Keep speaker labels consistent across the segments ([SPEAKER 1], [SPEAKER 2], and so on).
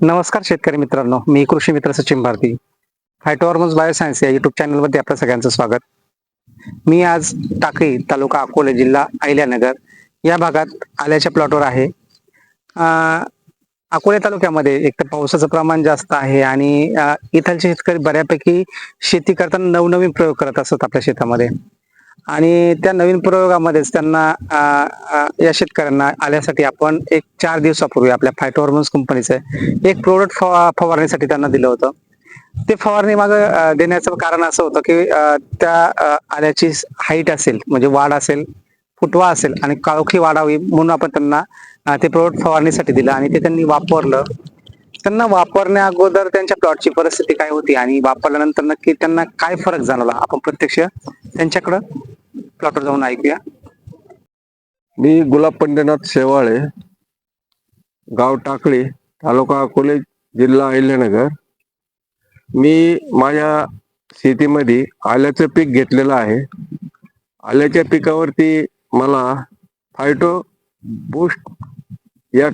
[SPEAKER 1] नमस्कार शेतकरी मित्रांनो मी कृषी मित्र सचिन भारती. हायटोहॉर्मोन्स बायोसायन्स या युट्यूब चॅनलमध्ये आपल्या सगळ्यांचं स्वागत. मी आज टाकळी तालुका अकोले जिल्हा अहिल्यानगर या भागात आल्याच्या प्लॉटवर आहे. अकोले तालुक्यामध्ये एक तर पावसाचं प्रमाण जास्त आहे आणि इथलचे शेतकरी बऱ्यापैकी शेती करताना नवनवीन प्रयोग करत असतात आपल्या शेतामध्ये. आणि त्या नवीन प्रयोगामध्येच त्यांना या शेतकऱ्यांना आल्यासाठी आपण एक चार दिवसापूर्वी आपल्या फायटोहॉर्मोन्स कंपनीचं एक प्रोडक्ट फवारणीसाठी त्यांना दिलं होतं. ते फवारणी मागं देण्याचं कारण असं होतं की त्या आल्याची हाईट असेल म्हणजे वाढ असेल फुटवा असेल आणि काळोखी वाढावी म्हणून आपण त्यांना ते प्रोडक्ट फवारणीसाठी दिलं आणि ते त्यांनी वापरलं. त्यांना वापरण्या अगोदर त्यांच्या प्लॉटची परिस्थिती काय होती आणि वापरल्यानंतर नक्की त्यांना काय फरक जाणवला? आपण प्रत्यक्ष त्यांच्याकडं प्लॉटवर जाऊन ऐकूया.
[SPEAKER 2] मी गुलाब पंढरीनाथ शेवाळे गाव टाकळी तालुका अकोले जिल्हा अहिल्यानगर. मी माझ्या शेतीमध्ये आल्याचं पीक घेतलेलं आहे. आल्याच्या पिकावरती मला फायटो बूस्ट या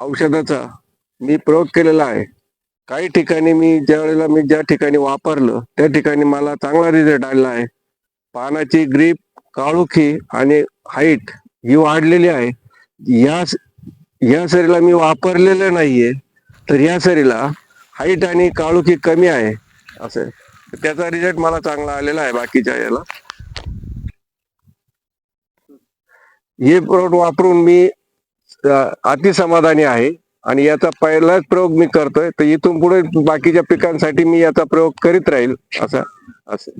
[SPEAKER 2] औषधाचा मी प्रयोग केलेला आहे. काही ठिकाणी मी ज्या वेळेला मी ज्या ठिकाणी वापरलं त्या ठिकाणी मला चांगला रिझल्ट आलेला आहे. पानाची ग्रीप काळुखी आणि हाईट ही वाढलेली आहे. या या सरीला मी वापरलेलं नाहीये तर या सरीला हाईट आणि काळुखी कमी आहे असं. त्याचा रिझल्ट मला चांगला आलेला आहे बाकीच्या याला. हे प्रोडक्ट वापरून मी अति समाधानी आहे आणि याचा पहिलाच प्रयोग मी करतोय तर इथून पुढे बाकीच्या पिकांसाठी मी याचा प्रयोग करीत राहील असा असं.